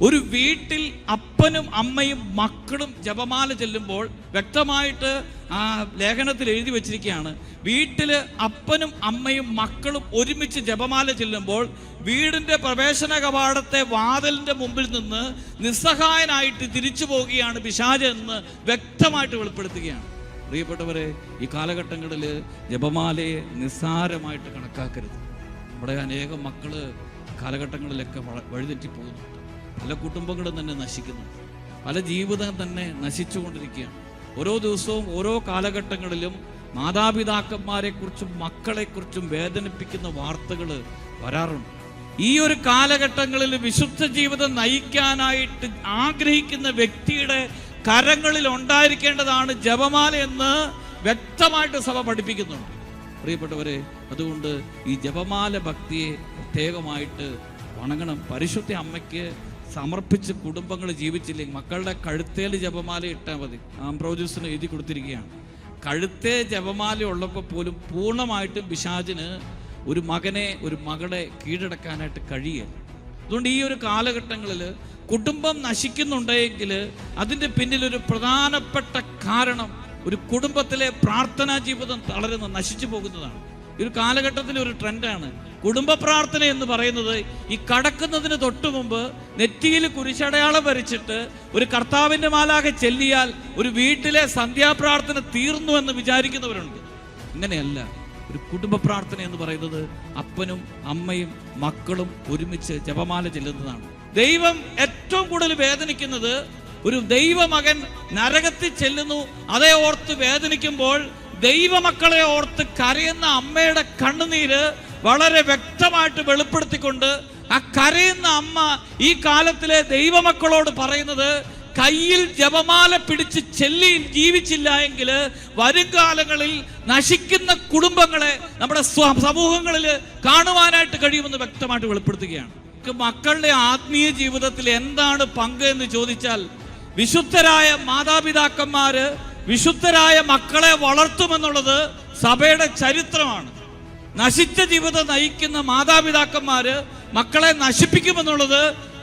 ഒരു വീട്ടിൽ അപ്പനും അമ്മയും മക്കളും ജപമാല ചെല്ലുമ്പോൾ വ്യക്തമായിട്ട് ആ ലേഖനത്തിൽ എഴുതി വച്ചിരിക്കുകയാണ്. വീട്ടിൽ അപ്പനും അമ്മയും മക്കളും ഒരുമിച്ച് ജപമാല ചെല്ലുമ്പോൾ വീടിന്റെ പ്രവേശന കവാടത്തെ വാതിലിന്റെ മുമ്പിൽ നിന്ന് നിസ്സഹായനായിട്ട് തിരിച്ചു പോവുകയാണ് പിശാജ് എന്ന് വ്യക്തമായിട്ട് വെളിപ്പെടുത്തുകയാണ്. പ്രിയപ്പെട്ടവരെ ഈ കാലഘട്ടങ്ങളിൽ ജപമാലയെ നിസ്സാരമായിട്ട് കണക്കാക്കരുത്. നമ്മുടെ അനേകം മക്കൾ കാലഘട്ടങ്ങളിലൊക്കെ വ- വഴിതെറ്റി പോകുന്നുണ്ട് പല കുടുംബങ്ങളും തന്നെ നശിക്കുന്നു പല ജീവിതം തന്നെ നശിച്ചുകൊണ്ടിരിക്കുകയാണ്. ഓരോ ദിവസവും ഓരോ കാലഘട്ടങ്ങളിലും മാതാപിതാക്കന്മാരെക്കുറിച്ചും മക്കളെക്കുറിച്ചും വേദനിപ്പിക്കുന്ന വാർത്തകൾ വരാറുണ്ട്. ഈ ഒരു കാലഘട്ടങ്ങളിൽ വിശുദ്ധ ജീവിതം നയിക്കാനായിട്ട് ആഗ്രഹിക്കുന്ന വ്യക്തിയുടെ കരങ്ങളിൽ ഉണ്ടായിരിക്കേണ്ടതാണ് ജപമാല എന്ന് വ്യക്തമായിട്ട് സഭ പഠിപ്പിക്കുന്നുണ്ട്. പ്രിയപ്പെട്ടവരെ അതുകൊണ്ട് ഈ ജപമാല ഭക്തിയെ പ്രത്യേകമായിട്ട് വണങ്ങണം. പരിശുദ്ധ അമ്മയ്ക്ക് സമർപ്പിച്ച് കുടുംബങ്ങൾ ജീവിച്ചില്ലെങ്കിൽ മക്കളുടെ കഴുത്തേൽ ജപമാല ഇട്ടാൽ മതി. ആംബ്രോജൂസിന് എഴുതി കൊടുത്തിരിക്കുകയാണ്. കഴുത്തേ ജപമാല ഉള്ളപ്പോൾ പോലും പൂർണമായിട്ടും പിശാചിന് ഒരു മകനെ ഒരു മകളെ കീഴടക്കാനായിട്ട് കഴിയുക അതുകൊണ്ട് ഈ ഒരു കാലഘട്ടങ്ങളിൽ കുടുംബം നശിക്കുന്നുണ്ടെങ്കിൽ അതിന്റെ പിന്നിൽ ഒരു പ്രധാനപ്പെട്ട കാരണം ഒരു കുടുംബത്തിലെ പ്രാർത്ഥനാ ജീവിതം തളരുന്ന നശിച്ചു പോകുന്നതാണ്. ഒരു കാലഘട്ടത്തിലെ ഒരു ട്രെൻഡാണ്. കുടുംബ പ്രാർത്ഥന എന്ന് പറയുന്നത് ഈ കടക്കുന്നതിന് തൊട്ടു മുമ്പ് നെറ്റിയിൽ കുരിശടയാളം വരച്ചിട്ട് ഒരു കർത്താവിന്റെ മാലാകെ ചെല്ലിയാൽ ഒരു വീട്ടിലെ സന്ധ്യാപ്രാർത്ഥന തീർന്നു എന്ന് വിചാരിക്കുന്നവരുണ്ട്. അങ്ങനെയല്ല ഒരു കുടുംബ പ്രാർത്ഥന എന്ന് പറയുന്നത് അപ്പനും അമ്മയും മക്കളും ഒരുമിച്ച് ജപമാല ചെല്ലുന്നതാണ്. ദൈവം ഏറ്റവും കൂടുതൽ വേദനിക്കുന്നത് ഒരു ദൈവമകൻ നരകത്തിൽ ചെല്ലുന്നു. അതേ ഓർത്ത് വേദനിക്കുമ്പോൾ ദൈവമക്കളെ ഓർത്ത് കരയുന്ന അമ്മയുടെ കണ്ണുനീര് വളരെ വ്യക്തമായിട്ട് വെളിപ്പെടുത്തിക്കൊണ്ട് ആ കരയുന്ന അമ്മ ഈ കാലത്തിലെ ദൈവമക്കളോട് പറയുന്നത് കയ്യിൽ ജപമാല പിടിച്ച് ചെല്ലി ജീവിച്ചില്ല എങ്കിൽ വരും കാലങ്ങളിൽ നശിക്കുന്ന കുടുംബങ്ങളെ നമ്മുടെ സമൂഹങ്ങളിൽ കാണുവാനായിട്ട് കഴിയുമെന്ന് വ്യക്തമായിട്ട് വെളിപ്പെടുത്തുകയാണ്. മക്കളുടെ ആത്മീയ ജീവിതത്തിൽ എന്താണ് പങ്ക് എന്ന് ചോദിച്ചാൽ വിശുദ്ധരായ മാതാപിതാക്കന്മാര് വിശുദ്ധരായ മക്കളെ വളർത്തുമെന്നുള്ളത് സഭയുടെ ചരിത്രമാണ്. നശിച്ച ജീവിതം നയിക്കുന്ന മാതാപിതാക്കന്മാര് മക്കളെ നശിപ്പിക്കുമെന്നുള്ളത്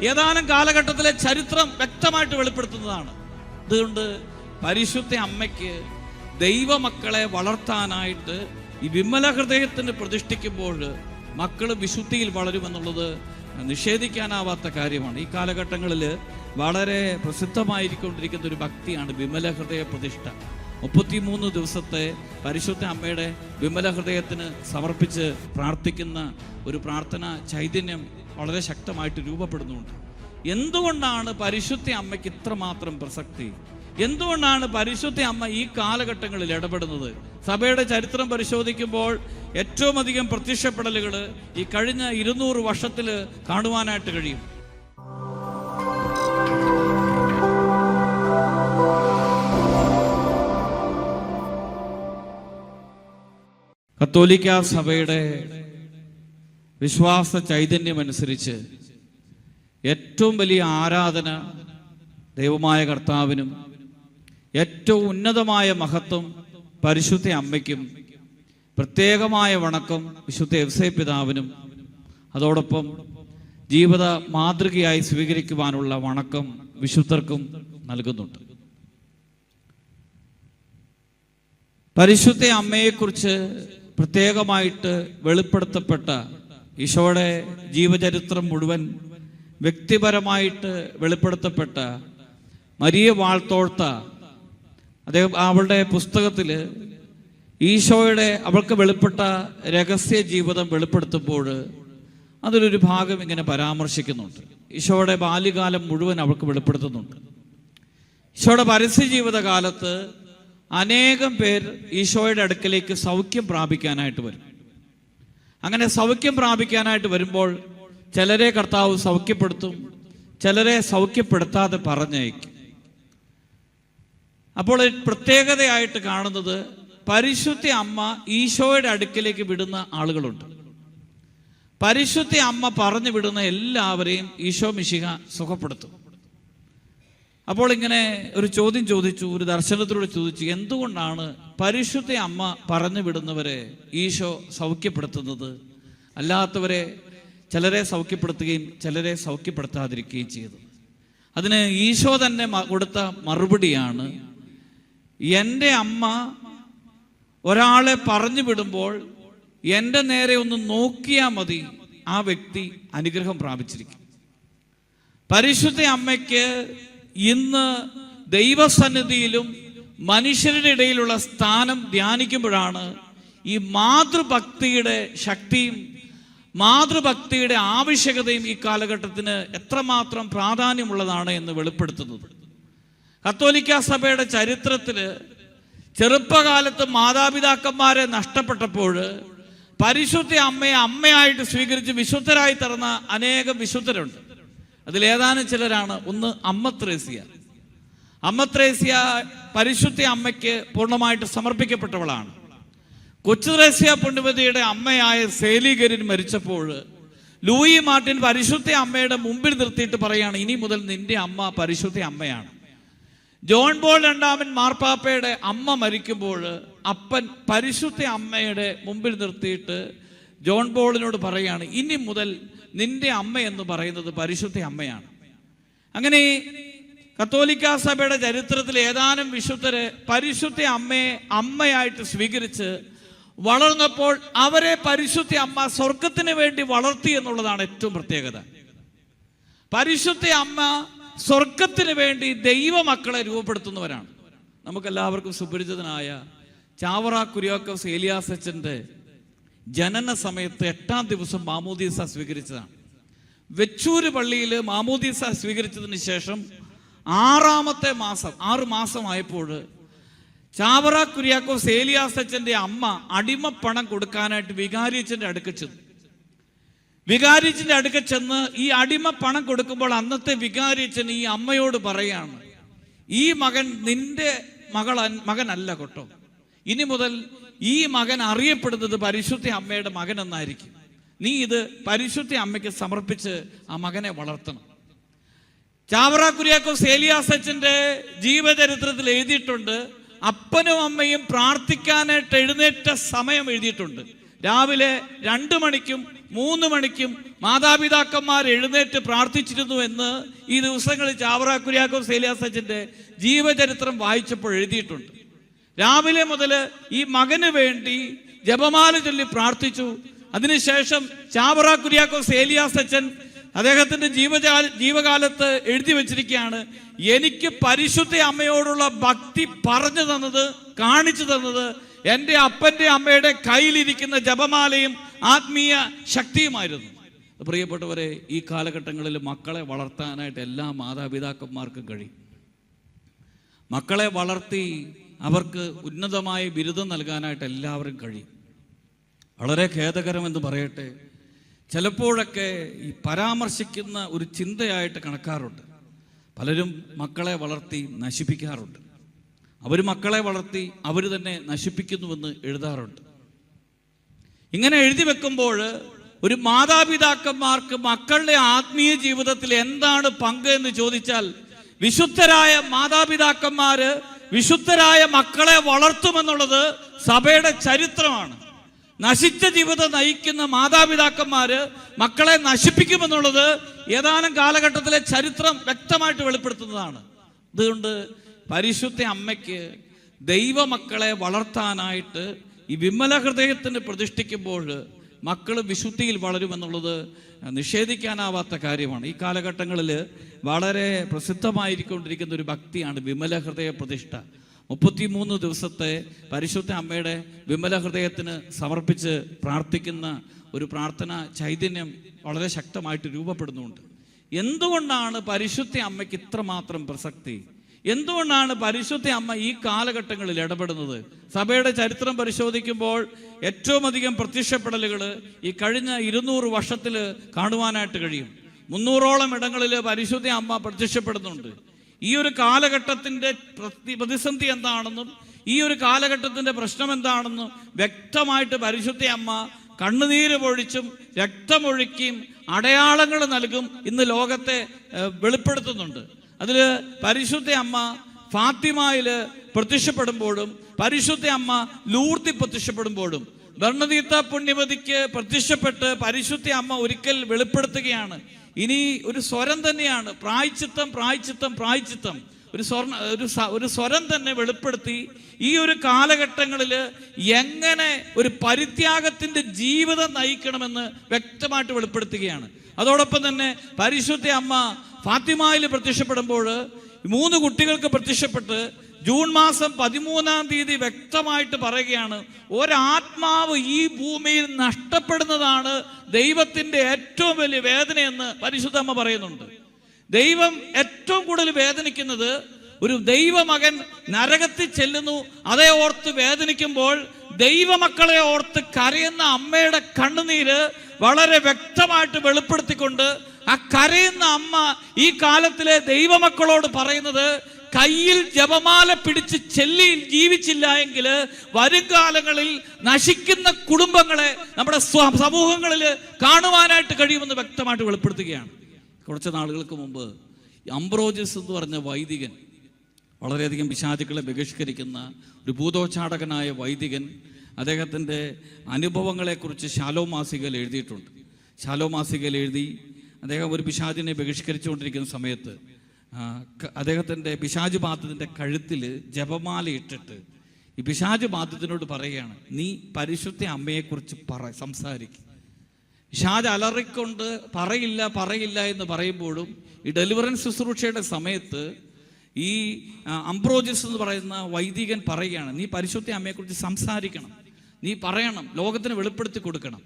ഏതാനും കാലഘട്ടത്തിലെ ചരിത്രം വ്യക്തമായിട്ട് വെളിപ്പെടുത്തുന്നതാണ്. അതുകൊണ്ട് പരിശുദ്ധ അമ്മയ്ക്ക് ദൈവമക്കളെ വളർത്താനായിട്ട് ഈ വിമല ഹൃദയത്തിന് പ്രതിഷ്ഠിക്കുമ്പോൾ മക്കൾ വിശുദ്ധിയിൽ വളരുമെന്നുള്ളത് നിഷേധിക്കാനാവാത്ത കാര്യമാണ്. ഈ കാലഘട്ടങ്ങളിൽ വളരെ പ്രസിദ്ധമായിരിക്കൊണ്ടിരിക്കുന്ന ഒരു ഭക്തിയാണ് വിമല ഹൃദയ പ്രതിഷ്ഠ. മുപ്പത്തിമൂന്ന് ദിവസത്തെ പരിശുദ്ധ അമ്മയുടെ വിമല ഹൃദയത്തിന് സമർപ്പിച്ച് പ്രാർത്ഥിക്കുന്ന ഒരു പ്രാർത്ഥന ചൈതന്യം വളരെ ശക്തമായിട്ട് രൂപപ്പെടുന്നുണ്ട്. എന്തുകൊണ്ടാണ് പരിശുദ്ധ അമ്മയ്ക്ക് ഇത്രമാത്രം പ്രസക്തി? എന്തുകൊണ്ടാണ് പരിശുദ്ധ അമ്മ ഈ കാലഘട്ടങ്ങളിൽ ഇടപെടുന്നത്? സഭയുടെ ചരിത്രം പരിശോധിക്കുമ്പോൾ ഏറ്റവും അധികം പ്രത്യക്ഷപ്പെടലുകൾ ഈ കഴിഞ്ഞ ഇരുന്നൂറ് വർഷത്തിൽ കാണുവാനായിട്ട് കഴിയും. കത്തോലിക്ക സഭയുടെ വിശ്വാസ ചൈതന്യം അനുസരിച്ച് ഏറ്റവും വലിയ ആരാധന ദൈവമായ കർത്താവിനും ഏറ്റവും ഉന്നതമായ മഹത്വം പരിശുദ്ധ അമ്മയ്ക്കും പ്രത്യേകമായ വണക്കം വിശുദ്ധ എവ്സേ പിതാവിനും അതോടൊപ്പം ജീവിത മാതൃകയായി സ്വീകരിക്കുവാനുള്ള വണക്കം വിശുദ്ധർക്കും നൽകുന്നുണ്ട്. പരിശുദ്ധ അമ്മയെക്കുറിച്ച് പ്രത്യേകമായിട്ട് വെളിപ്പെടുത്തപ്പെട്ട ഈശോയുടെ ജീവചരിത്രം മുഴുവൻ വ്യക്തിപരമായിട്ട് വെളിപ്പെടുത്തപ്പെട്ട മരിയ വാൾത്തോഴ്ത്ത അദ്ദേഹം അവളുടെ പുസ്തകത്തിൽ ഈശോയുടെ അവൾക്ക് വെളിപ്പെട്ട രഹസ്യ ജീവിതം വെളിപ്പെടുത്തുമ്പോൾ അതിലൊരു ഭാഗം ഇങ്ങനെ പരാമർശിക്കുന്നുണ്ട്. ഈശോയുടെ ബാല്യകാലം മുഴുവൻ അവൾക്ക് വെളിപ്പെടുത്തുന്നുണ്ട്. ഈശോയുടെ പരസ്യ ജീവിതകാലത്ത് അനേകം പേർ ഈശോയുടെ അടുക്കലേക്ക് സൗഖ്യം പ്രാപിക്കാനായിട്ട് വരും. അങ്ങനെ സൗഖ്യം പ്രാപിക്കാനായിട്ട് വരുമ്പോൾ ചിലരെ കർത്താവ് സൗഖ്യപ്പെടുത്തും ചിലരെ സൗഖ്യപ്പെടുത്താതെ പറഞ്ഞയക്കും. അപ്പോൾ പ്രത്യേകതയായിട്ട് കാണുന്നത് പരിശുദ്ധി അമ്മ ഈശോയുടെ അടുക്കിലേക്ക് വിടുന്ന ആളുകളുണ്ട്. പരിശുദ്ധി അമ്മ പറഞ്ഞു വിടുന്ന എല്ലാവരെയും ഈശോ മിശിക സുഖപ്പെടുത്തും. അപ്പോൾ ഇങ്ങനെ ഒരു ചോദ്യം ചോദിച്ചു ഒരു ദർശനത്തിലൂടെ ചോദിച്ചു എന്തുകൊണ്ടാണ് പരിശുദ്ധ അമ്മ പറഞ്ഞു വിടുന്നവരെ ഈശോ സൗഖ്യപ്പെടുത്തുന്നത്? അല്ലാത്തവരെ ചിലരെ സൗഖ്യപ്പെടുത്തുകയും ചിലരെ സൗഖ്യപ്പെടുത്താതിരിക്കുകയും ചെയ്തു. അതിന് ഈശോ തന്നെ കൊടുത്ത മറുപടിയാണ് എന്റെ അമ്മ ഒരാളെ പറഞ്ഞു വിടുമ്പോൾ എന്റെ നേരെ ഒന്ന് നോക്കിയാൽ മതി ആ വ്യക്തി അനുഗ്രഹം പ്രാപിച്ചിരിക്കും. പരിശുദ്ധ അമ്മയ്ക്ക് ഇന്ന് ദൈവസന്നിധിയിലും മനുഷ്യരുടെ ഇടയിലുള്ള സ്ഥാനം ധ്യാനിക്കുമ്പോഴാണ് ഈ മാതൃഭക്തിയുടെ ശക്തിയും മാതൃഭക്തിയുടെ ആവശ്യകതയും ഈ കാലഘട്ടത്തിന് എത്രമാത്രം പ്രാധാന്യമുള്ളതാണ് എന്ന് വെളിപ്പെടുത്തുന്നത്. കത്തോലിക്ക സഭയുടെ ചരിത്രത്തിൽ ചെറുപ്പകാലത്ത് മാതാപിതാക്കന്മാരെ നഷ്ടപ്പെട്ടപ്പോൾ പരിശുദ്ധ അമ്മയെ അമ്മയായിട്ട് സ്വീകരിച്ച് വിശുദ്ധരായി തരുന്ന അനേകം വിശുദ്ധരുണ്ട്. അതിലേതാനും ചിലരാണ്. ഒന്ന് അമ്മത്രേസ്യ. അമ്മത്രേസ്യ അമ്മ പരിശുദ്ധ അമ്മയ്ക്ക് പൂർണമായിട്ട് സമർപ്പിക്കപ്പെട്ടവളാണ്. കൊച്ചു ത്രേസ്യ പുണ്യവതിയുടെ അമ്മയായ സേലിഗരിൻ മരിച്ചപ്പോൾ ലൂയി മാർട്ടിൻ പരിശുദ്ധ അമ്മയുടെ മുമ്പിൽ നിർത്തിയിട്ട് പറയാണ് ഇനി മുതൽ നിന്റെ അമ്മ പരിശുദ്ധ അമ്മയാണ്. ജോൺ ബോൾ രണ്ടാമൻ മാർപ്പാപ്പയുടെ അമ്മ മരിക്കുമ്പോൾ അപ്പൻ പരിശുദ്ധ അമ്മയുടെ മുമ്പിൽ നിർത്തിയിട്ട് ജോൺ ബോളിനോട് പറയാണ് ഇനി മുതൽ നിന്റെ അമ്മ എന്ന് പറയുന്നത് പരിശുദ്ധ അമ്മയാണ്. അങ്ങനെ കത്തോലിക്ക സഭയുടെ ചരിത്രത്തിൽ ഏതാനും വിശുദ്ധരെ പരിശുദ്ധ അമ്മയെ അമ്മയായിട്ട് സ്വീകരിച്ച് വളർന്നപ്പോൾ അവരെ പരിശുദ്ധ അമ്മ സ്വർഗത്തിന് വേണ്ടി വളർത്തി എന്നുള്ളതാണ് ഏറ്റവും പ്രത്യേകത. പരിശുദ്ധ അമ്മ സ്വർഗത്തിന് വേണ്ടി ദൈവമക്കളെ രൂപപ്പെടുത്തുന്നവരാണ്. നമുക്കെല്ലാവർക്കും സുപരിചിതനായ ചാവറ കുര്യാക്കോസ് ഏലിയാസച്ചന്റെ ജനന സമയത്ത് എട്ടാം ദിവസം മാമോദീസ സ്വീകരിച്ചതാണ്. വെച്ചൂര് പള്ളിയിൽ മാമോദീസ സ്വീകരിച്ചതിന് ശേഷം ആറാമത്തെ മാസം ആറ് മാസമായപ്പോൾ ചാവറ കുര്യാക്കോസ് ഏലിയാസച്ചന്റെ അമ്മ അടിമപ്പണം കൊടുക്കാനായിട്ട് വികാരിയച്ചന്റെ അടുക്ക ചെന്നു. വികാരിച്ചന്റെ അടുക്ക ചെന്ന് ഈ അടിമ പണം കൊടുക്കുമ്പോൾ അന്നത്തെ വികാരിച്ചൻ ഈ അമ്മയോട് പറയാണ് ഈ മകൻ നിന്റെ മകൾ മകനല്ല കേട്ടോ. ഇനി മുതൽ ഈ മകൻ അറിയപ്പെടുന്നത് പരിശുദ്ധ അമ്മയുടെ മകൻ എന്നായിരിക്കും. നീ ഇത് പരിശുദ്ധ അമ്മയ്ക്ക് സമർപ്പിച്ച് ആ മകനെ വളർത്തണം. ചാവറ കുര്യാക്കോസ് ഏലിയാസച്ചന്റെ ജീവചരിത്രത്തിൽ എഴുതിയിട്ടുണ്ട് അപ്പനും അമ്മയും പ്രാർത്ഥിക്കാനായിട്ട് എഴുന്നേറ്റ സമയം എഴുതിയിട്ടുണ്ട്. രാവിലെ രണ്ട് മണിക്കും മൂന്ന് മണിക്കും മാതാപിതാക്കന്മാർ എഴുന്നേറ്റ് പ്രാർത്ഥിച്ചിരുന്നു എന്ന് ഈ ദിവസങ്ങളിൽ ചാവറ കുര്യാക്കോസ് ഏലിയാസച്ചന്റെ ജീവചരിത്രം വായിച്ചപ്പോൾ എഴുതിയിട്ടുണ്ട്. രാവിലെ മുതൽ ഈ മകന് വേണ്ടി ജപമാല ചൊല്ലി പ്രാർത്ഥിച്ചു. അതിനുശേഷം ചാവറ കുര്യാക്കോസ് ഏലിയാസ് അച്ഛൻ അദ്ദേഹത്തിന്റെ ജീവജാ ജീവകാലത്ത് എഴുതി വെച്ചിരിക്കുകയാണ് എനിക്ക് പരിശുദ്ധ അമ്മയോടുള്ള ഭക്തി പറഞ്ഞു തന്നത് കാണിച്ചു തന്നത് എന്റെ അപ്പന്റെ അമ്മയുടെ കയ്യിലിരിക്കുന്ന ജപമാലയും ആത്മീയ ശക്തിയുമായിരുന്നു. പ്രിയപ്പെട്ടവരെ ഈ കാലഘട്ടങ്ങളിൽ മക്കളെ വളർത്താനായിട്ട് എല്ലാ മാതാപിതാക്കന്മാർക്കും കഴിയും. മക്കളെ വളർത്തി അവർക്ക് ഉന്നതമായ ബിരുദം നൽകാനായിട്ട് എല്ലാവരും കഴിയും. വളരെ ഖേദകരമെന്ന് പറയട്ടെ. ചിലപ്പോഴൊക്കെ ഈ പരാമർശിക്കുന്ന ഒരു ചിന്തയായിട്ട് കണക്കാറുണ്ട്. പലരും മക്കളെ വളർത്തി നശിപ്പിക്കാറുണ്ട്. അവർ മക്കളെ വളർത്തി അവർ തന്നെ നശിപ്പിക്കുന്നുവെന്ന് എഴുതാറുണ്ട്. ഇങ്ങനെ എഴുതി വെക്കുമ്പോൾ ഒരു മാതാപിതാക്കന്മാർക്ക് മക്കളുടെ ആത്മീയ ജീവിതത്തിൽ എന്താണ് പങ്ക് എന്ന് ചോദിച്ചാൽ വിശുദ്ധരായ മാതാപിതാക്കന്മാര് വിശുദ്ധരായ മക്കളെ വളർത്തുമെന്നുള്ളത് സഭയുടെ ചരിത്രമാണ്. നശിച്ച ജീവിതം നയിക്കുന്ന മാതാപിതാക്കന്മാര് മക്കളെ നശിപ്പിക്കുമെന്നുള്ളത് ഏതാനും കാലഘട്ടത്തിലെ ചരിത്രം വ്യക്തമായിട്ട് വെളിപ്പെടുത്തുന്നതാണ്. അതുകൊണ്ട് പരിശുദ്ധ അമ്മയ്ക്ക് ദൈവമക്കളെ വളർത്താനായിട്ട് ഈ വിമല ഹൃദയത്തിന് പ്രതിഷ്ഠിക്കുമ്പോൾ മക്കൾ വിശുദ്ധിയിൽ വളരുമെന്നുള്ളത് നിഷേധിക്കാനാവാത്ത കാര്യമാണ്. ഈ കാലഘട്ടങ്ങളിൽ വളരെ പ്രസിദ്ധമായിരിക്കൊണ്ടിരിക്കുന്ന ഒരു ഭക്തിയാണ് വിമല ഹൃദയ പ്രതിഷ്ഠ. മുപ്പത്തിമൂന്ന് ദിവസത്തെ പരിശുദ്ധ അമ്മയുടെ വിമല ഹൃദയത്തിന് സമർപ്പിച്ച് പ്രാർത്ഥിക്കുന്ന ഒരു പ്രാർത്ഥന ചൈതന്യം വളരെ ശക്തമായിട്ട് രൂപപ്പെടുന്നുണ്ട്. എന്തുകൊണ്ടാണ് പരിശുദ്ധ അമ്മയ്ക്ക് ഇത്രമാത്രം പ്രസക്തി? എന്തുകൊണ്ടാണ് പരിശുദ്ധ അമ്മ ഈ കാലഘട്ടങ്ങളിൽ ഇടപെടുന്നത്? സഭയുടെ ചരിത്രം പരിശോധിക്കുമ്പോൾ ഏറ്റവും അധികം പ്രത്യക്ഷപ്പെടലുകൾ ഈ കഴിഞ്ഞ ഇരുന്നൂറ് വർഷത്തിൽ കാണുവാനായിട്ട് കഴിയും. മുന്നൂറോളം ഇടങ്ങളിൽ പരിശുദ്ധ അമ്മ പ്രത്യക്ഷപ്പെടുന്നുണ്ട്. ഈ ഒരു കാലഘട്ടത്തിന്റെ പ്രതി- പ്രതിസന്ധി എന്താണെന്നും ഈ ഒരു കാലഘട്ടത്തിന്റെ പ്രശ്നം എന്താണെന്നും വ്യക്തമായിട്ട് പരിശുദ്ധ അമ്മ കണ്ണുനീര് പൊഴിച്ചും രക്തമൊഴുക്കിയും അടയാളങ്ങൾ നൽകും ഇന്ന് ലോകത്തെ വെളിപ്പെടുത്തുന്നുണ്ട്. അതിൽ പരിശുദ്ധ അമ്മ ഫാത്തിമയിൽ പ്രത്യക്ഷപ്പെടുമ്പോഴും പരിശുദ്ധ അമ്മ ലൂർത്തി പ്രത്യക്ഷപ്പെടുമ്പോഴും ഭരണതീത്ത പുണ്യവതിക്ക് പ്രത്യക്ഷപ്പെട്ട് പരിശുദ്ധ അമ്മ ഒരിക്കൽ വെളിപ്പെടുത്തുകയാണ്. ഇനി ഒരു സ്വരം തന്നെയാണ്. പ്രായച്ചിത്തം പ്രായച്ചിത്തം പ്രായച്ചിത്തം. ഒരു സ്വർണ ഒരു ഒരു സ്വരം തന്നെ വെളിപ്പെടുത്തി ഈ ഒരു കാലഘട്ടങ്ങളിൽ എങ്ങനെ ഒരു പരിത്യാഗത്തിന്റെ ജീവിതം നയിക്കണമെന്ന് വ്യക്തമായിട്ട് വെളിപ്പെടുത്തുകയാണ്. അതോടൊപ്പം തന്നെ പരിശുദ്ധ അമ്മ ഫാത്തിമായിൽ പ്രത്യക്ഷപ്പെടുമ്പോൾ മൂന്ന് കുട്ടികൾക്ക് പ്രത്യക്ഷപ്പെട്ട് ജൂൺ മാസം പതിമൂന്നാം തീയതി വ്യക്തമായിട്ട് പറയുകയാണ് ഒരാത്മാവ് ഈ ഭൂമിയിൽ നഷ്ടപ്പെടുന്നതാണ് ദൈവത്തിന്റെ ഏറ്റവും വലിയ വേദനയെന്ന് പരിശുദ്ധമ്മ പറയുന്നുണ്ട്. ദൈവം ഏറ്റവും കൂടുതൽ വേദനിക്കുന്നത് ഒരു ദൈവമകൻ നരകത്തിൽ ചെല്ലുന്നു അതേ ഓർത്ത് വേദനിക്കുമ്പോൾ ദൈവമക്കളെ ഓർത്ത് കരയുന്ന അമ്മയുടെ കണ്ണുനീര് വളരെ വ്യക്തമായിട്ട് വെളിപ്പെടുത്തിക്കൊണ്ട് ആ കരയുന്ന അമ്മ ഈ കാലത്തിലെ ദൈവമക്കളോട് പറയുന്നത് കയ്യിൽ ജപമാല പിടിച്ച് ചെല്ലി ജീവിച്ചില്ല എങ്കിൽ വരും കാലങ്ങളിൽ നശിക്കുന്ന കുടുംബങ്ങളെ നമ്മുടെ സമൂഹങ്ങളിൽ കാണുവാനായിട്ട് കഴിയുമെന്ന് വ്യക്തമായിട്ട് വെളിപ്പെടുത്തുകയാണ്. കുറച്ച് നാളുകൾക്ക് മുമ്പ് അംബ്രോജസ് എന്ന് പറഞ്ഞ വൈദികൻ വളരെയധികം പിശാചുക്കളെ ബഹിഷ്കരിക്കുന്ന ഒരു ഭൂതോച്ചാടകനായ വൈദികൻ അദ്ദേഹത്തിന്റെ അനുഭവങ്ങളെക്കുറിച്ച് ശാലോ മാസികയിൽ എഴുതിയിട്ടുണ്ട്. ശാലോ മാസികയിൽ എഴുതി അദ്ദേഹം ഒരു പിശാചിനെ ബഹിഷ്കരിച്ചുകൊണ്ടിരിക്കുന്ന സമയത്ത് അദ്ദേഹത്തിന്റെ പിശാജ് ബാധത്തിന്റെ കഴുത്തിൽ ജപമാല ഇട്ടിട്ട് ഈ പിശാജ് ബാധത്തിനോട് പറയുകയാണ് നീ പരിശുദ്ധ അമ്മയെക്കുറിച്ച് പറ സംസാരിക്കും. പിശാജ് അലറിക്കൊണ്ട് പറയില്ല പറയില്ല എന്ന് പറയുമ്പോഴും ഈ ഡെലിവറൻസ് ശുശ്രൂഷയുടെ സമയത്ത് ഈ അംബ്രോജിസ് എന്ന് പറയുന്ന വൈദികൻ പറയുകയാണ് നീ പരിശുദ്ധ അമ്മയെക്കുറിച്ച് സംസാരിക്കണം. നീ പറയണം. ലോകത്തിന് വെളിപ്പെടുത്തി കൊടുക്കണം.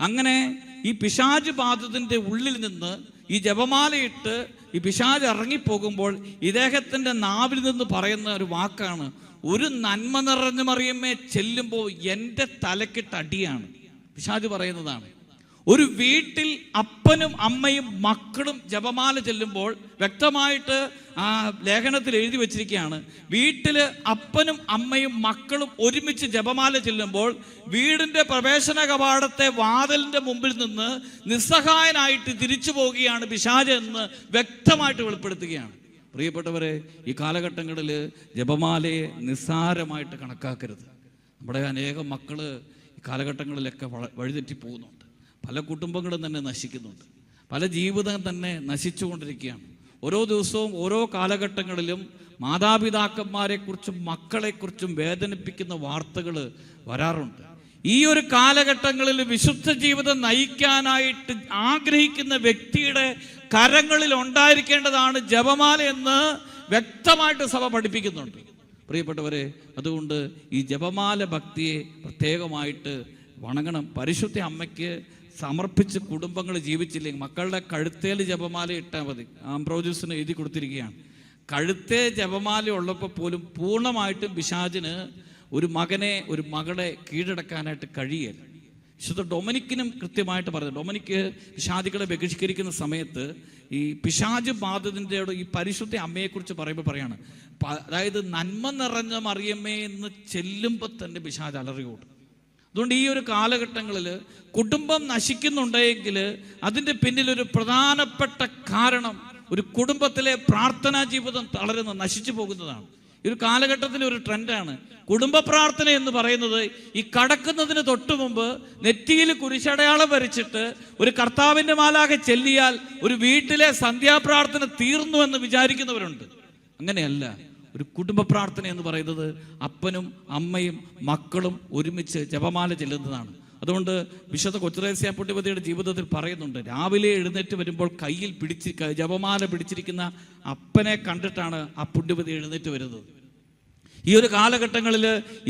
അങ്ങനെ ഈ പിശാജ് ബാധിതന്റെ ഉള്ളിൽ നിന്ന് ഈ ജപമാലയിട്ട് ഈ പിശാജ് ഇറങ്ങിപ്പോകുമ്പോൾ ഇദ്ദേഹത്തിന്റെ നാവിൽ നിന്ന് പറയുന്ന ഒരു വാക്കാണ് ഒരു നന്മ നിറഞ്ഞ മറിയമ്മേ ചെല്ലുമ്പോൾ എന്റെ തലക്കിട്ട് അടിയാണ്. പിശാജ് പറയുന്നതാണ്. ഒരു വീട്ടിൽ അപ്പനും അമ്മയും മക്കളും ജപമാല ചെല്ലുമ്പോൾ വ്യക്തമായിട്ട് ആ ലേഖനത്തിൽ എഴുതി വച്ചിരിക്കുകയാണ്. വീട്ടിൽ അപ്പനും അമ്മയും മക്കളും ഒരുമിച്ച് ജപമാല ചെല്ലുമ്പോൾ വീടിന്റെ പ്രവേശന കവാടത്തെ വാതിലിന്റെ മുമ്പിൽ നിന്ന് നിസ്സഹായനായിട്ട് തിരിച്ചു പോവുകയാണ് പിശാച് എന്ന് വ്യക്തമായിട്ട് വെളിപ്പെടുത്തുകയാണ്. പ്രിയപ്പെട്ടവരെ ഈ കാലഘട്ടങ്ങളിൽ ജപമാലയെ നിസ്സാരമായിട്ട് കണക്കാക്കരുത്. നമ്മുടെ അനേകം മക്കൾ ഈ കാലഘട്ടങ്ങളിലൊക്കെ വഴിതെറ്റി പോകുന്നുണ്ട് പല കുടുംബങ്ങളും തന്നെ നശിക്കുന്നുണ്ട്. പല ജീവിതം തന്നെ നശിച്ചുകൊണ്ടിരിക്കുകയാണ്. ഓരോ ദിവസവും ഓരോ കാലഘട്ടങ്ങളിലും മാതാപിതാക്കന്മാരെക്കുറിച്ചും മക്കളെക്കുറിച്ചും വേദനിപ്പിക്കുന്ന വാർത്തകൾ വരാറുണ്ട്. ഈ ഒരു കാലഘട്ടങ്ങളിൽ വിശുദ്ധ ജീവിതം നയിക്കാനായിട്ട് ആഗ്രഹിക്കുന്ന വ്യക്തിയുടെ കരങ്ങളിൽ ഉണ്ടായിരിക്കേണ്ടതാണ് ജപമാല എന്ന് വ്യക്തമായിട്ട് സഭ പഠിപ്പിക്കുന്നുണ്ട്. പ്രിയപ്പെട്ടവരെ അതുകൊണ്ട് ഈ ജപമാല ഭക്തിയെ പ്രത്യേകമായിട്ട് വണങ്ങണം. പരിശുദ്ധ അമ്മയ്ക്ക് സമർപ്പിച്ച് കുടുംബങ്ങൾ ജീവിച്ചില്ലെങ്കിൽ മക്കളുടെ കഴുത്തേൽ ജപമാല ഇട്ടാൽ മതി. ആംബ്രോജസിന് എഴുതി കൊടുത്തിരിക്കുകയാണ്. കഴുത്തേ ജപമാല ഉള്ളപ്പോൾ പോലും പൂർണമായിട്ടും പിശാചിന് ഒരു മകനെ ഒരു മകളെ കീഴടക്കാനായിട്ട് കഴിയല്ല വിശുദ്ധ ഡൊമിനിക്കിനും കൃത്യമായിട്ട് പറഞ്ഞു. ഡൊമിനിക്ക് പിശാദികളെ ബഹിഷ്കരിക്കുന്ന സമയത്ത് ഈ പിശാജ് ബാധിതന്റെ ഈ പരിശുദ്ധ അമ്മയെക്കുറിച്ച് പറയുമ്പോൾ പറയാണ് അതായത് നന്മ നിറഞ്ഞ മറിയമ്മേ എന്ന് ചെല്ലുമ്പോൾ തന്നെ പിശാജ് അലറിയോടും. അതുകൊണ്ട് ഈ ഒരു കാലഘട്ടങ്ങളിൽ കുടുംബം നശിക്കുന്നുണ്ടെങ്കിൽ അതിന്റെ പിന്നിൽ ഒരു പ്രധാനപ്പെട്ട കാരണം ഒരു കുടുംബത്തിലെ പ്രാർത്ഥനാ ജീവിതം തളരുന്ന നശിച്ചു പോകുന്നതാണ്. ഈ ഒരു കാലഘട്ടത്തിലെ ഒരു ട്രെൻഡാണ്. കുടുംബ പ്രാർത്ഥന എന്ന് പറയുന്നത് ഈ കടക്കുന്നതിന് തൊട്ടു മുമ്പ് നെറ്റിയിൽ കുരിശടയാളം വരച്ചിട്ട് ഒരു കർത്താവിന്റെ മാലാകെ ചെല്ലിയാൽ ഒരു വീട്ടിലെ സന്ധ്യാപ്രാർത്ഥന തീർന്നു എന്ന് വിചാരിക്കുന്നവരുണ്ട്. അങ്ങനെയല്ല. ഒരു കുടുംബ പ്രാർത്ഥന എന്ന് പറയുന്നത് അപ്പനും അമ്മയും മക്കളും ഒരുമിച്ച് ജപമാല ചെല്ലുന്നതാണ്. അതുകൊണ്ട് വിശുദ്ധ കൊച്ചുരേസ്യ ജീവിതത്തിൽ പറയുന്നുണ്ട് രാവിലെ എഴുന്നേറ്റ് വരുമ്പോൾ കയ്യിൽ പിടിച്ച് ജപമാല പിടിച്ചിരിക്കുന്ന അപ്പനെ കണ്ടിട്ടാണ് ആ പുണ്യവതി എഴുന്നേറ്റ് വരുന്നത്. ഈ ഒരു കാലഘട്ടങ്ങളിൽ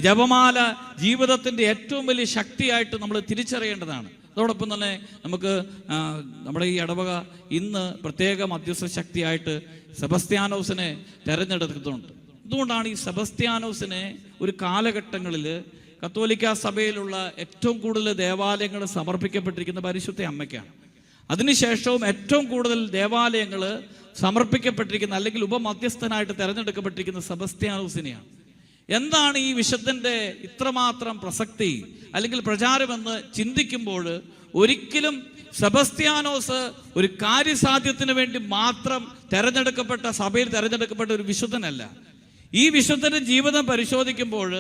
ജപമാല ജീവിതത്തിന്റെ ഏറ്റവും വലിയ ശക്തിയായിട്ട് നമ്മൾ തിരിച്ചറിയേണ്ടതാണ്. അതോടൊപ്പം തന്നെ നമുക്ക് നമ്മുടെ ഈ ഇടവക ഇന്ന് പ്രത്യേക മധ്യസ്ഥ ശക്തിയായിട്ട് സെബസ്ത്യാനോസിനെ തെരഞ്ഞെടുക്കുന്നുണ്ട് അതുകൊണ്ടാണ് ഈ സെബസ്ത്യാനോസിനെ ഒരു കാലഘട്ടങ്ങളിൽ കത്തോലിക്ക സഭയിലുള്ള ഏറ്റവും കൂടുതൽ ദേവാലയങ്ങൾ സമർപ്പിക്കപ്പെട്ടിരിക്കുന്ന പരിശുദ്ധ അമ്മയ്ക്കാണ്. അതിനുശേഷവും ഏറ്റവും കൂടുതൽ ദേവാലയങ്ങൾ സമർപ്പിക്കപ്പെട്ടിരിക്കുന്ന അല്ലെങ്കിൽ ഉപമധ്യസ്ഥനായിട്ട് തിരഞ്ഞെടുക്കപ്പെട്ടിരിക്കുന്ന സെബസ്ത്യാനോസിനെയാണ്. എന്താണ് ഈ വിശുദ്ധന്റെ ഇത്രമാത്രം പ്രസക്തി അല്ലെങ്കിൽ പ്രചാരമെന്ന് ചിന്തിക്കുമ്പോൾ ഒരിക്കലും സെബസ്ത്യാനോസ് ഒരു കാര്യസാധ്യത്തിന് വേണ്ടി മാത്രം തെരഞ്ഞെടുക്കപ്പെട്ട സഭയിൽ തെരഞ്ഞെടുക്കപ്പെട്ട ഒരു വിശുദ്ധനല്ല. ഈ വിശുദ്ധന്റെ ജീവിതം പരിശോധിക്കുമ്പോൾ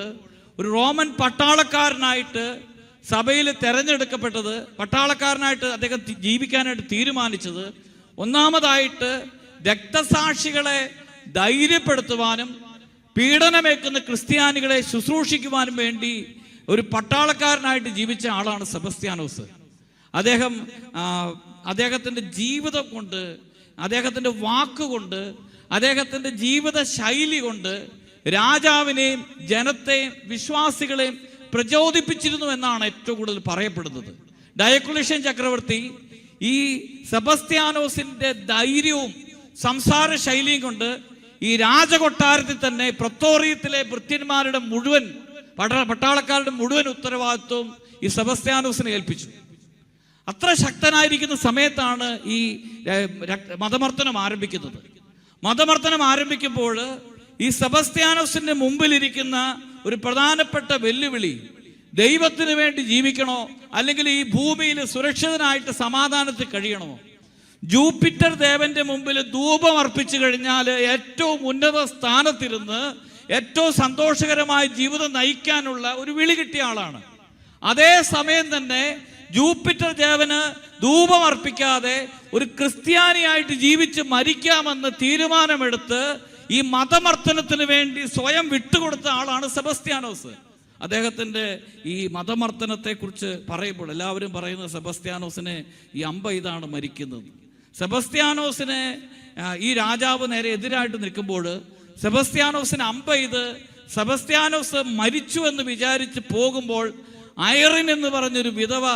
ഒരു റോമൻ പട്ടാളക്കാരനായിട്ട് സഭയിൽ തെരഞ്ഞെടുക്കപ്പെട്ടത് പട്ടാളക്കാരനായിട്ട് അദ്ദേഹം ജീവിക്കാനായിട്ട് തീരുമാനിച്ചത് ഒന്നാമതായിട്ട് രക്തസാക്ഷികളെ ധൈര്യപ്പെടുത്തുവാനും പീഡനമേക്കുന്ന ക്രിസ്ത്യാനികളെ ശുശ്രൂഷിക്കുവാനും വേണ്ടി ഒരു പട്ടാളക്കാരനായിട്ട് ജീവിച്ച ആളാണ് സെബസ്ത്യാനോസ്. അദ്ദേഹം അദ്ദേഹത്തിന്റെ ജീവിതം കൊണ്ട് അദ്ദേഹത്തിന്റെ വാക്കുകൊണ്ട് അദ്ദേഹത്തിന്റെ ജീവിത ശൈലി കൊണ്ട് രാജാവിനെയും ജനത്തെയും വിശ്വാസികളെയും പ്രചോദിപ്പിച്ചിരുന്നു എന്നാണ് ഏറ്റവും കൂടുതൽ പറയപ്പെടുന്നത്. ഡയക്കുലേഷൻ ചക്രവർത്തി ഈ സെബസ്ത്യാനോസിന്റെ ധൈര്യവും സംസാര ശൈലിയും കൊണ്ട് ഈ രാജകൊട്ടാരത്തിൽ തന്നെ പ്രത്തോറിയത്തിലെ ഭൃത്യന്മാരുടെ മുഴുവൻ പട്ടാളക്കാരുടെ മുഴുവൻ ഉത്തരവാദിത്വവും ഈ സെബസ്ത്യാനോസിനെ ഏൽപ്പിച്ചു. അത്ര ശക്തനായിരിക്കുന്ന സമയത്താണ് ഈ മതമർദ്ദനം ആരംഭിക്കുന്നത്. മതമർദ്ദനം ആരംഭിക്കുമ്പോൾ ഈ സെബസ്ത്യാനോസിന്റെ മുമ്പിലിരിക്കുന്ന ഒരു പ്രധാനപ്പെട്ട വെല്ലുവിളി ദൈവത്തിന് വേണ്ടി ജീവിക്കണോ അല്ലെങ്കിൽ ഈ ഭൂമിയിൽ സുരക്ഷിതനായിട്ട് സമാധാനത്തിൽ കഴിയണോ? ജൂപ്പിറ്റർ ദേവന്റെ മുമ്പിൽ ധൂപം അർപ്പിച്ചു കഴിഞ്ഞാൽ ഏറ്റവും ഉന്നത സ്ഥാനത്തിരുന്ന് ഏറ്റവും സന്തോഷകരമായ ജീവിതം നയിക്കാനുള്ള ഒരു വിളി കിട്ടിയ ആളാണ്. അതേ സമയം തന്നെ ജൂപ്പിറ്റർ ദേവന് ധൂപം അർപ്പിക്കാതെ ഒരു ക്രിസ്ത്യാനിയായിട്ട് ജീവിച്ച് മരിക്കാമെന്ന് തീരുമാനമെടുത്ത് ഈ മതമർത്തനത്തിന് വേണ്ടി സ്വയം വിട്ടുകൊടുത്ത ആളാണ് സെബസ്ത്യാനോസ്. അദ്ദേഹത്തിന്റെ ഈ മതമർത്തനത്തെക്കുറിച്ച് പറയുമ്പോൾ എല്ലാവരും പറയുന്ന സെബസ്ത്യാനോസിനെ ഈ അമ്പ ഇതാണ് മരിക്കുന്നത്. സെബസ്ത്യാനോസിനെ ഈ രാജാവ് നേരെ എതിരായിട്ട് നിൽക്കുമ്പോൾ സെബസ്ത്യാനോസിന് അമ്പ ഇത് സെബസ്ത്യാനോസ് മരിച്ചു എന്ന് വിചാരിച്ച് പോകുമ്പോൾ അയറിൻ എന്ന് പറഞ്ഞൊരു വിധവ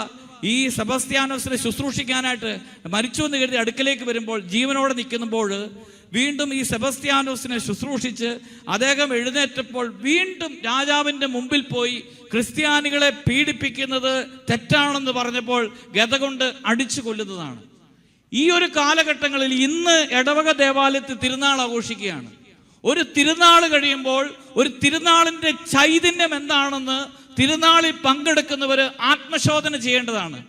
ഈ സെബസ്ത്യാനോസിനെ ശുശ്രൂഷിക്കാനായിട്ട് മരിച്ചു എന്ന് കരുതി അടുക്കലേക്ക് വരുമ്പോൾ ജീവനോടെ നിൽക്കുമ്പോൾ വീണ്ടും ഈ സെബസ്ത്യാനോസിനെ ശുശ്രൂഷിച്ച് അദ്ദേഹം എഴുന്നേറ്റപ്പോൾ വീണ്ടും രാജാവിന്റെ മുമ്പിൽ പോയി ക്രിസ്ത്യാനികളെ പീഡിപ്പിക്കുന്നത് തെറ്റാണെന്ന് പറഞ്ഞപ്പോൾ ഗത കൊണ്ട് അടിച്ചു കൊല്ലുന്നതാണ്. ഈ ഒരു കാലഘട്ടങ്ങളിൽ ഇന്ന് ഇടവക ദേവാലയത്തിൽ തിരുനാൾ ആഘോഷിക്കുകയാണ്. ഒരു തിരുനാൾ കഴിയുമ്പോൾ ഒരു തിരുനാളിന്റെ ചൈതന്യം എന്താണെന്ന് തിരുനാളിൽ പങ്കെടുക്കുന്നവർ ആത്മശോധന ചെയ്യേണ്ടതാണ്.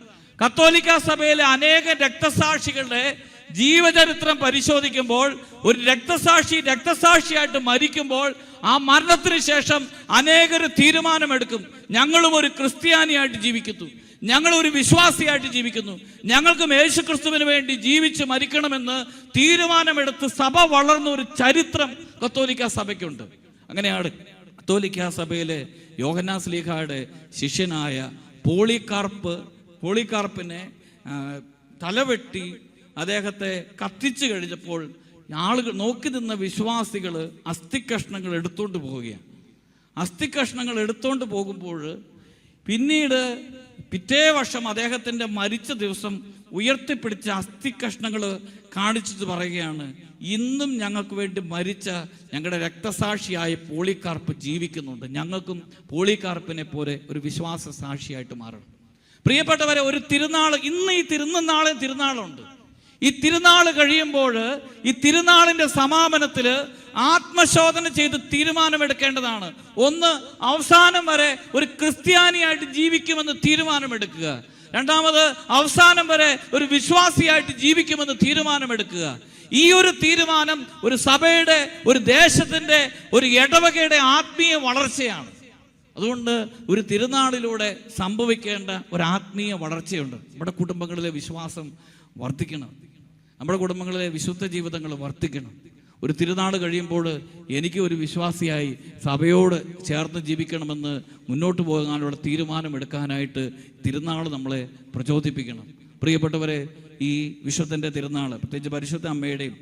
കത്തോലിക്ക സഭയിലെ അനേക രക്തസാക്ഷികളുടെ ജീവചരിത്രം പരിശോധിക്കുമ്പോൾ ഒരു രക്തസാക്ഷി രക്തസാക്ഷിയായിട്ട് മരിക്കുമ്പോൾ ആ മരണത്തിന് ശേഷം അനേകർ തീരുമാനമെടുക്കും. ഞങ്ങളും ഒരു ക്രിസ്ത്യാനിയായിട്ട് ജീവിക്കുന്നു. ഞങ്ങൾ ഒരു വിശ്വാസിയായിട്ട് ജീവിക്കുന്നു. ഞങ്ങൾക്കും യേശു ക്രിസ്തുവിന് വേണ്ടി ജീവിച്ച് മരിക്കണമെന്ന് തീരുമാനമെടുത്ത് സഭ വളർന്ന ഒരു ചരിത്രം കത്തോലിക്ക സഭയ്ക്കുണ്ട്. അങ്ങനെയാണ് കത്തോലിക്ക സഭയിലെ യോഹന്നാസ് ലീഖയുടെ ശിഷ്യനായ പോളികാർപ്പ് പോളികാർപ്പിനെ തലവെട്ടി അദ്ദേഹത്തെ കത്തിച്ചു കഴിഞ്ഞപ്പോൾ ആളുകൾ നോക്കി നിന്ന വിശ്വാസികൾ അസ്ഥിക്കഷ്ണങ്ങൾ എടുത്തുകൊണ്ട് പോവുകയാണ്. അസ്ഥിക്കഷ്ണങ്ങൾ എടുത്തുകൊണ്ട് പോകുമ്പോൾ പിന്നീട് പിറ്റേ വർഷം അദ്ദേഹത്തിന്റെ മരിച്ച ദിവസം ഉയർത്തിപ്പിടിച്ച അസ്ഥിക്കഷ്ണങ്ങൾ കാണിച്ചിട്ട് പറയുകയാണ് ഇന്നും ഞങ്ങൾക്ക് വേണ്ടി മരിച്ച ഞങ്ങളുടെ രക്തസാക്ഷിയായ പോളിക്കാർപ്പ് ജീവിക്കുന്നുണ്ട്. ഞങ്ങൾക്കും പോളിക്കാർപ്പിനെ പോലെ ഒരു വിശ്വാസ സാക്ഷിയായിട്ട് മാറണം. പ്രിയപ്പെട്ടവരെ ഒരു തിരുനാൾ ഇന്ന് ഈ തിരുനാളെ തിരുനാളുണ്ട്. ഈ തിരുനാൾ കഴിയുമ്പോൾ ഈ തിരുനാളിന്റെ സമാപനത്തിൽ ആത്മശോധന ചെയ്ത് തീരുമാനമെടുക്കേണ്ടതാണ്. ഒന്ന് അവസാനം വരെ ഒരു ക്രിസ്ത്യാനിയായിട്ട് ജീവിക്കുമെന്ന് തീരുമാനമെടുക്കുക. രണ്ടാമത് അവസാനം വരെ ഒരു വിശ്വാസിയായിട്ട് ജീവിക്കുമെന്ന് തീരുമാനമെടുക്കുക. ഈ ഒരു തീരുമാനം ഒരു സഭയുടെ ഒരു ദേശത്തിന്റെ ഒരു ഇടവകയുടെ ആത്മീയ വളർച്ചയാണ്. അതുകൊണ്ട് ഒരു തിരുനാളിലൂടെ സംഭവിക്കേണ്ട ഒരു ആത്മീയ വളർച്ചയുണ്ട്. നമ്മുടെ കുടുംബങ്ങളിലെ വിശ്വാസം വർദ്ധിക്കണം. നമ്മുടെ കുടുംബങ്ങളിലെ വിശുദ്ധ ജീവിതങ്ങൾ വർദ്ധിക്കണം. ഒരു തിരുനാൾ കഴിയുമ്പോൾ എനിക്ക് ഒരു വിശ്വാസിയായി സഭയോട് ചേർന്ന് ജീവിക്കണമെന്ന് മുന്നോട്ട് പോകാനുള്ള തീരുമാനമെടുക്കാനായിട്ട് തിരുനാൾ നമ്മളെ പ്രചോദിപ്പിക്കണം. പ്രിയപ്പെട്ടവരെ ഈ വിശ്വത്തിന്റെ തിരുനാൾ പ്രത്യേകിച്ച് പരിശുദ്ധ അമ്മയുടെയും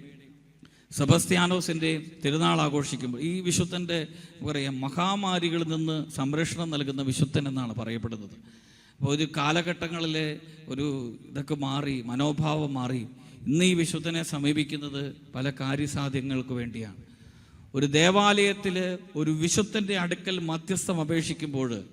സെബസ്ത്യാനോസിന്റെയും തിരുനാൾ ആഘോഷിക്കുമ്പോൾ ഈ വിശുദ്ധന്റെ പറയുക മഹാമാരികളിൽ നിന്ന് സംരക്ഷണം നൽകുന്ന വിശുദ്ധൻ എന്നാണ് പറയപ്പെടുന്നത്. അപ്പോൾ ഒരു കാലഘട്ടങ്ങളിലെ ഒരു ഇതൊക്കെ മാറി മനോഭാവം മാറി. ഇന്ന് ഈ വിശുദ്ധനെ സമീപിക്കുന്നത് പല കാര്യസാധ്യങ്ങൾക്ക് വേണ്ടിയാണ്. ഒരു ദേവാലയത്തിൽ ഒരു വിശുദ്ധന്റെ അടുക്കൽ മധ്യസ്ഥം അപേക്ഷിക്കുമ്പോൾ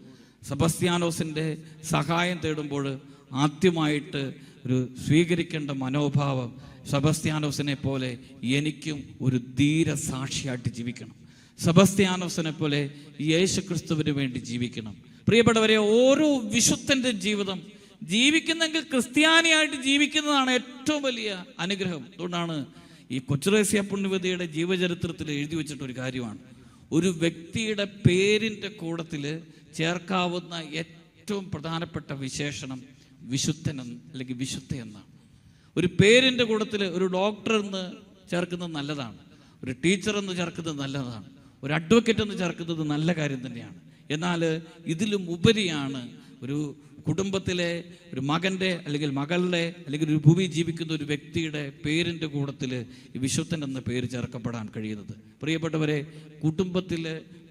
സെബസ്ത്യാനോസിന്റെ സഹായം തേടുമ്പോൾ ആദ്യമായിട്ട് ഒരു സ്വീകരിക്കേണ്ട മനോഭാവം സബസ്ത്യാനോസിനെ പോലെ എനിക്കും ഒരു ധീര സാക്ഷിയായിട്ട് ജീവിക്കണം. സബസ്ത്യാനോസിനെ പോലെ യേശു ക്രിസ്തുവിന് വേണ്ടി ജീവിക്കണം. പ്രിയപ്പെട്ടവരെ ഓരോ വിശുദ്ധന്റെ ജീവിതം ജീവിക്കുന്നെങ്കിൽ ക്രിസ്ത്യാനിയായിട്ട് ജീവിക്കുന്നതാണ് ഏറ്റവും വലിയ അനുഗ്രഹം. അതുകൊണ്ടാണ് ഈ കൊച്ചുറേസ്യ പുണ്യവതിയുടെ ജീവചരിത്രത്തിൽ എഴുതി വെച്ചിട്ട് ഒരു കാര്യമാണ്. ഒരു വ്യക്തിയുടെ പേരിന്റെ കൂടത്തിൽ ചേർക്കാവുന്ന ഏറ്റവും പ്രധാനപ്പെട്ട വിശേഷണം വിശുദ്ധൻ അല്ലെങ്കിൽ വിശുദ്ധ എന്നാണ്. ഒരു പേരിന്റെ കൂടത്തിൽ ഒരു ഡോക്ടർ എന്ന് ചേർക്കുന്നത് നല്ലതാണ്. ഒരു ടീച്ചർ എന്ന് ചേർക്കുന്നത് നല്ലതാണ്. ഒരു അഡ്വക്കേറ്റ് എന്ന് ചേർക്കുന്നത് നല്ല കാര്യം തന്നെയാണ്. എന്നാൽ ഇതിലും ഉപരിയാണ് ഒരു കുടുംബത്തിലെ ഒരു മകന്റെ അല്ലെങ്കിൽ മകളുടെ അല്ലെങ്കിൽ ഒരു ഭൂമി ജീവിക്കുന്ന ഒരു വ്യക്തിയുടെ പേരിന്റെ കൂട്ടത്തിൽ ഈ വിശുദ്ധൻ എന്ന പേര് ചേർക്കപ്പെടാൻ കഴിയുന്നത്. പ്രിയപ്പെട്ടവരെ കുടുംബത്തിൽ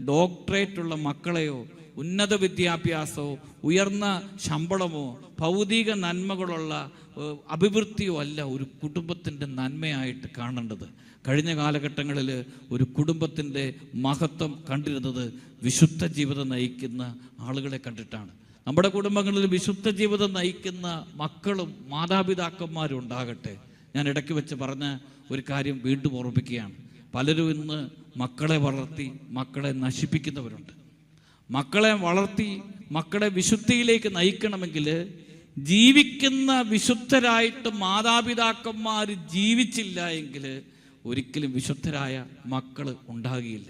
ഡോക്ടറേറ്റുള്ള മക്കളെയോ ഉന്നത വിദ്യാഭ്യാസമോ ഉയർന്ന ശമ്പളമോ ഭൗതിക നന്മകളുള്ള അഭിവൃദ്ധിയോ അല്ല ഒരു കുടുംബത്തിന്റെ നന്മയായിട്ട് കാണേണ്ടത്. കഴിഞ്ഞ കാലഘട്ടങ്ങളിൽ ഒരു കുടുംബത്തിന്റെ മഹത്വം കണ്ടിരുന്നത് വിശുദ്ധ ജീവിതം നയിക്കുന്ന ആളുകളെ കണ്ടിട്ടാണ്. നമ്മുടെ കുടുംബങ്ങളിൽ വിശുദ്ധ ജീവിതം നയിക്കുന്ന മക്കളും മാതാപിതാക്കന്മാരും ഉണ്ടാകട്ടെ. ഞാൻ ഇടയ്ക്ക് വെച്ച് പറഞ്ഞ ഒരു കാര്യം വീണ്ടും ഓർമ്മിക്കുകയാണ് പലരും ഇന്ന് മക്കളെ വളർത്തി മക്കളെ നശിപ്പിക്കുന്നവരുണ്ട്. മക്കളെ വളർത്തി മക്കളെ വിശുദ്ധിയിലേക്ക് നയിക്കണമെങ്കിൽ ജീവിക്കുന്ന വിശുദ്ധരായിട്ട് മാതാപിതാക്കന്മാർ ജീവിച്ചില്ല എങ്കിൽ ഒരിക്കലും വിശുദ്ധരായ മക്കൾ ഉണ്ടാകുകയില്ല.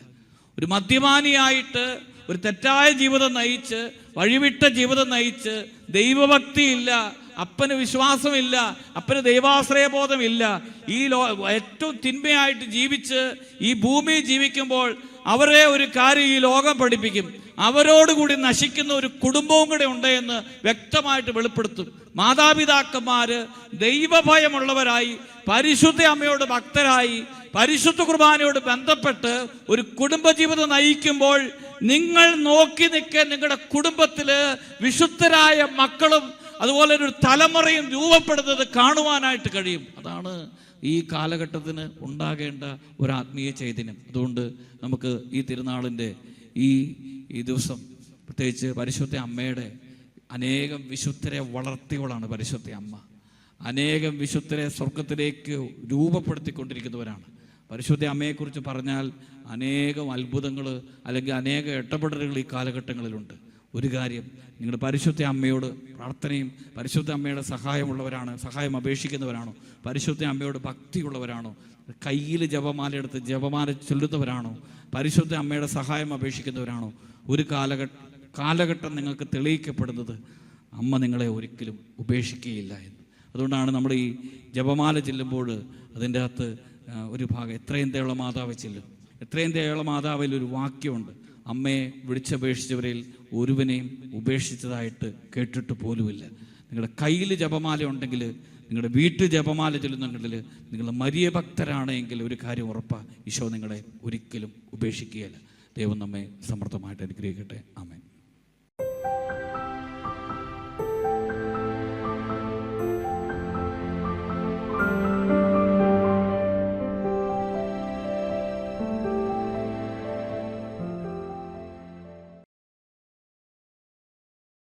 ഒരു മദ്യപാനിയായിട്ട് ഒരു തെറ്റായ ജീവിതം നയിച്ച് വഴിവിട്ട ജീവിതം നയിച്ച് ദൈവഭക്തിയില്ല അപ്പന് വിശ്വാസമില്ല അപ്പന് ദൈവാശ്രയബോധമില്ല ഈ ലോ ഏറ്റവും തിന്മയായിട്ട് ജീവിച്ച് ഈ ഭൂമി ജീവിക്കുമ്പോൾ അവരെ ഒരു കാര്യം ഈ ലോകം പഠിപ്പിക്കും. അവരോടുകൂടി നശിക്കുന്ന ഒരു കുടുംബവും കൂടെ ഉണ്ട് എന്ന് വ്യക്തമായിട്ട് വെളിപ്പെടുത്തും. മാതാപിതാക്കന്മാര് ദൈവഭയമുള്ളവരായി പരിശുദ്ധ അമ്മയോട് ഭക്തരായി പരിശുദ്ധ കുർബാനയോട് ബന്ധപ്പെട്ട് ഒരു കുടുംബജീവിതം നയിക്കുമ്പോൾ നിങ്ങൾ നോക്കി നിൽക്കാൻ നിങ്ങളുടെ കുടുംബത്തിൽ വിശുദ്ധരായ മക്കളും അതുപോലെ ഒരു തലമുറയും രൂപപ്പെടുന്നത് കാണുവാനായിട്ട് കഴിയും. അതാണ് ഈ കാലഘട്ടത്തിന് ഉണ്ടാകേണ്ട ഒരു ആത്മീയ ചൈതന്യം. അതുകൊണ്ട് നമുക്ക് ഈ തിരുനാളിന്റെ ഈ ഈ ദിവസം പ്രത്യേകിച്ച് പരിശുദ്ധ അമ്മയുടെ അനേകം വിശുദ്ധരെ വളർത്തിയവളാണ് പരിശുദ്ധ അമ്മ. അനേകം വിശുദ്ധരെ സ്വർഗത്തിലേക്ക് രൂപപ്പെടുത്തിക്കൊണ്ടിരിക്കുന്നവരാണ്. പരിശുദ്ധ അമ്മയെക്കുറിച്ച് പറഞ്ഞാൽ അനേകം അത്ഭുതങ്ങൾ അല്ലെങ്കിൽ അനേക ഇടപെടലുകൾ ഈ കാലഘട്ടങ്ങളിലുണ്ട്. ഒരു കാര്യം നിങ്ങൾ പരിശുദ്ധ അമ്മയോട് പ്രാർത്ഥനയും പരിശുദ്ധ അമ്മയുടെ സഹായമുള്ളവരാണ് സഹായം അപേക്ഷിക്കുന്നവരാണോ? പരിശുദ്ധ അമ്മയോട് ഭക്തിയുള്ളവരാണോ? കയ്യിൽ ജപമാല എടുത്ത് ജപമാല ചൊല്ലുന്നവരാണോ? പരിശുദ്ധ അമ്മയുടെ സഹായം അപേക്ഷിക്കുന്നവരാണോ? ഒരു കാലഘട്ട കാലഘട്ടം നിങ്ങൾക്ക് തെളിയിക്കപ്പെടുന്നത് അമ്മ നിങ്ങളെ ഒരിക്കലും ഉപേക്ഷിക്കുകയില്ല എന്ന്. അതുകൊണ്ടാണ് നമ്മൾ ഈ ജപമാല ചെല്ലുമ്പോൾ അതിന്റെ അകത്ത് ഒരു ഭാഗം. എത്രയും ദയുള്ള മാതാവ് ചെല്ലും. എത്രയും ദയുള്ള മാതാവിൽ ഒരു വാക്യമുണ്ട്. അമ്മയെ വിളിച്ചപേക്ഷിച്ചവരിൽ ഒരുവനെയും ഉപേക്ഷിച്ചതായിട്ട് കേട്ടിട്ട് പോലുമില്ല. നിങ്ങളുടെ കയ്യിൽ ജപമാല ഉണ്ടെങ്കിൽ നിങ്ങളുടെ വീട്ടിൽ ജപമാല ചെല്ലുന്നുണ്ടെങ്കിൽ നിങ്ങൾ മരിയ ഭക്തരാണെങ്കിൽ ഒരു കാര്യം ഉറപ്പാണ് ഈശോ നിങ്ങളെ ഒരിക്കലും ഉപേക്ഷിക്കുകയില്ല. ദൈവം നമ്മെ സമർത്ഥമായിട്ട് അനുഗ്രഹിക്കട്ടെ. ആമേ